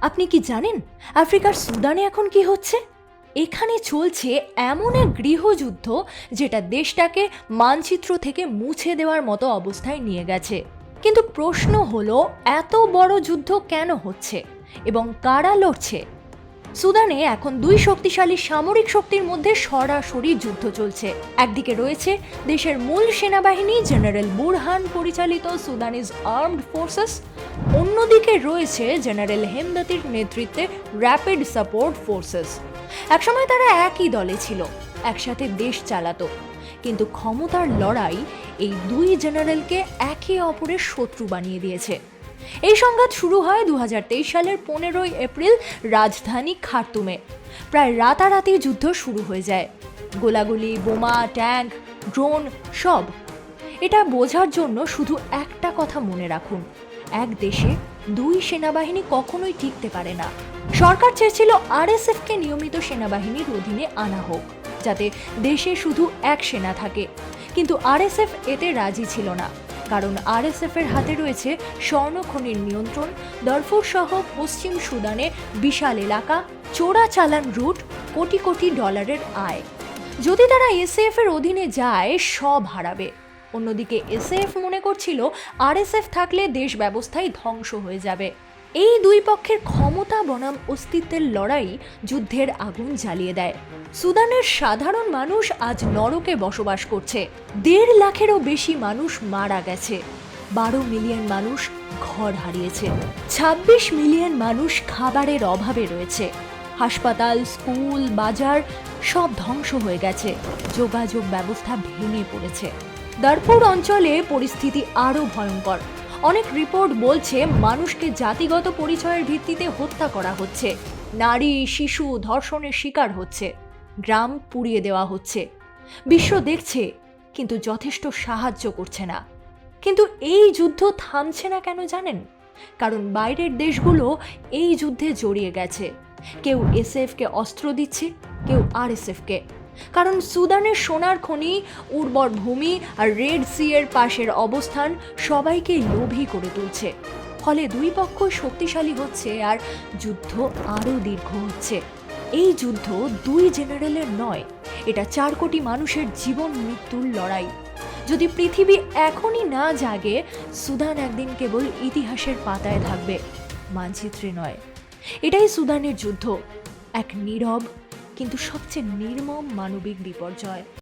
আপনি কি জানেন আফ্রিকার সুদানে এখন কি হচ্ছে? এখানে চলছে এমন এক গৃহযুদ্ধ যেটা দেশটাকে মানচিত্র থেকে মুছে দেওয়ার মতো অবস্থায় নিয়ে গেছে। কিন্তু প্রশ্ন হলো, এত বড় যুদ্ধ কেন হচ্ছে? এবং কারা লড়ছে? সুদানে এখন দুই শক্তিশালী সামরিক শক্তির মধ্যে সরাসরি যুদ্ধ চলছে। একদিকে রয়েছে দেশের মূল সেনাবাহিনী, জেনারেল বুরহান পরিচালিত সুদানিজ আর্মড ফোর্সেস। অন্যদিকে রয়েছে জেনারেল হেমদতির নেতৃত্বে র্যাপিড সাপোর্ট ফোর্সেস। একসময় তারা একই দলে ছিল, একসাথে দেশ চালাতো। কিন্তু ক্ষমতার লড়াই এই দুই জেনারেলকে একে অপরের শত্রু বানিয়ে দিয়েছে। এই সংঘাত শুরু হয় দু হাজার তেইশ সালের পনেরোই এপ্রিল রাজধানী খার্তুমে। প্রায় রাতারাতি যুদ্ধ শুরু হয়ে যায়। গোলাগুলি, বোমা, ট্যাঙ্ক, ড্রোন সব। এটা বোঝার জন্য শুধু একটা কথা মনে রাখুন। এক দেশে দুই সেনাবাহিনী কখনোই টিকতে পারে না। সরকার চেয়েছিল আরএসএফকে নিয়মিত সেনাবাহিনীর অধীনে আনা হোক, যাতে দেশে শুধু এক সেনা থাকে। কিন্তু আরএসএফ এতে রাজি ছিল না। কারণ আরএসএফ এর হাতে রয়েছে স্বর্ণ খনির নিয়ন্ত্রণ, দরফুর সহ পশ্চিম সুদানে বিশাল এলাকা, চোরা চালান রুট, কোটি কোটি ডলারের আয়। যদি তারা এসএফ এর অধীনে যায়, সব হারাবে। অন্যদিকে এসএফ মনে করছিল, আরএসএফ থাকলে দেশ ব্যবস্থাই ধ্বংস হয়ে যাবে। এই দুই পক্ষের ক্ষমতা, বনাম অস্তিত্বের লড়াই যুদ্ধের আগুন জ্বালিয়ে দেয়। সুদানের সাধারণ মানুষ আজ নরকে বসবাস করছে। দেড় লাখেরও বেশি মানুষ মারা গেছে। বারো মিলিয়ন মানুষ ঘর হারিয়েছে। ছাব্বিশ মিলিয়ন মানুষ খাবারের অভাবে রয়েছে। হাসপাতাল, স্কুল, বাজার সব ধ্বংস হয়ে গেছে। যোগাযোগ ব্যবস্থা ভেঙে পড়েছে। দারপুর অঞ্চলে পরিস্থিতি আরও ভয়ঙ্কর। অনেক রিপোর্ট বলছে মানুষকে জাতিগত পরিচয়ের ভিত্তিতে হত্যা করা হচ্ছে। নারী, শিশু ধর্ষণের শিকার হচ্ছে। গ্রাম পুড়িয়ে দেওয়া হচ্ছে। বিশ্ব দেখছে, কিন্তু যথেষ্ট সাহায্য করছে না। কিন্তু এই যুদ্ধ থামছে না কেন জানেন? কারণ বাইরের দেশগুলো এই যুদ্ধে জড়িয়ে গেছে। কেউ এসএফকে অস্ত্র দিচ্ছে, কেউ আরএসএফকে। কারণ সুদানের সোনার খনি, উর্বর ভূমি আর রেড সি এর পাশের অবস্থান সবাইকে লোভী করে তুলছে। ফলে দুই পক্ষ শক্তিশালী হচ্ছে আর যুদ্ধ আরও দীর্ঘ হচ্ছে। এই যুদ্ধ দুই জেনারেলের নয়, এটা চার কোটি মানুষের জীবন মৃত্যুর লড়াই। যদি পৃথিবী এখনই না জাগে, সুদান একদিন কেবল ইতিহাসের পাতায় থাকবে, মানচিত্রে নয়। এটাই সুদানের যুদ্ধ, এক নীরব কিন্তু সবচেয়ে নির্মম মানবিক বিপর্যয়।